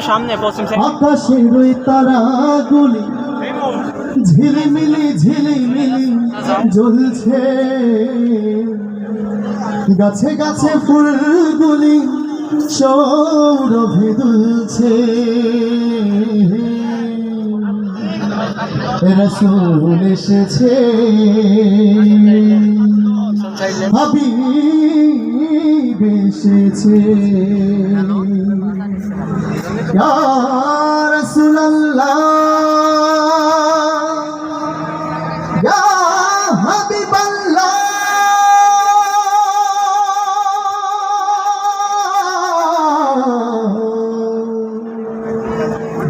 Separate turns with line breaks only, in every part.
স্টেজের সামনে, পশ্চিম সাইড
আকাশের ওই তারাগুলি ঝিলিমিলি ঝিলিমিলি জ্বলছে। গাছে গাছে ফুলগুলি সৌরভে দুলছে। রসুল এসেছে। হাবিব এসেছে। ইয়া রাসূলুল্লাহ। ইয়া হাবিবাল্লাহ।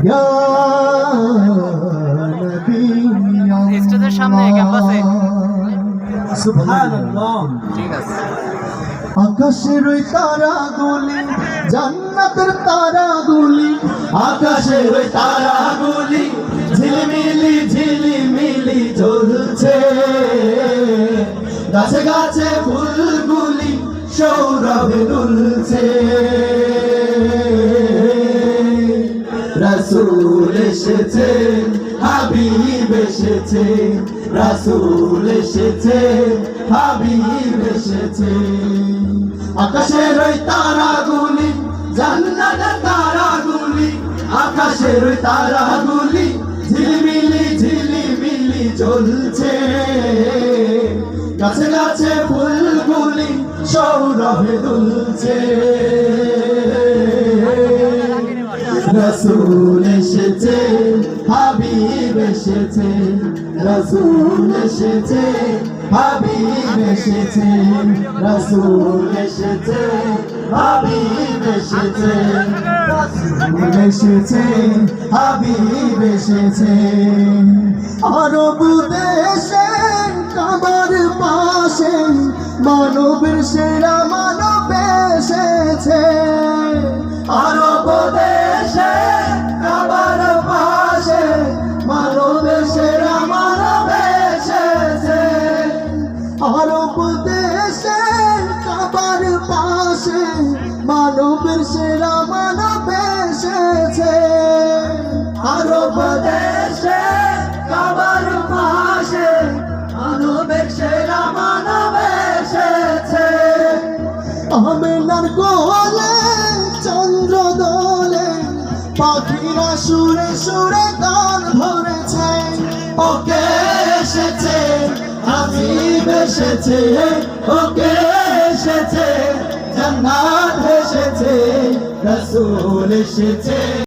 ইয়া নবী
স্টেজের সামনে, ক্যাম্পাসে।
সুবহানাল্লাহ।
ঠিক আছে।
আকাশের ওই তারাগুলি জান্নাতের তারাগুলি আকাশের ওই তারাগুলি ঝিলিমিলি ঝিলিমিলি জ্বলছে গাছে গাছে ফুলগুলি সৌরভে দুলছে। রসুল এসেছে, হাবিব এসেছে, রসুল এসেছে, হাবিব এসেছে। আকাশের ওই তারাগুলি আকাশের তারাগুলি ঝিলিমিলি ঝিলিমিলি জ্বলছে। গাছে গাছে ফুলগুলি সৌরভে দুলছে। রসুল এসেছে, হাবিব এসেছে, রসুল এসেছে, হাবিব এসেছে, রসুল এসেছে, হাবিব এসেছে এসেছে হাবিব এসেছে আরব দেশে কাবার পাশে মানবের সেরা মানব এসেছে আরব দেশে পাশে মানবের সেরা মানব এসেছে আরব দেশে কাবার পাশে মানবের সেরা মানব এসেছে। আরব দেশে কাবার পাশে মানবের সেরা মানব এসেছে। আমেনার গোলে চন্দ্র দোলে পাখিরা সুরে সুরে গান ধরেছে ওকে এসেছে হাবিব এসেছে, ওকে এসেছে, জান্নাত রসুল এসেছে।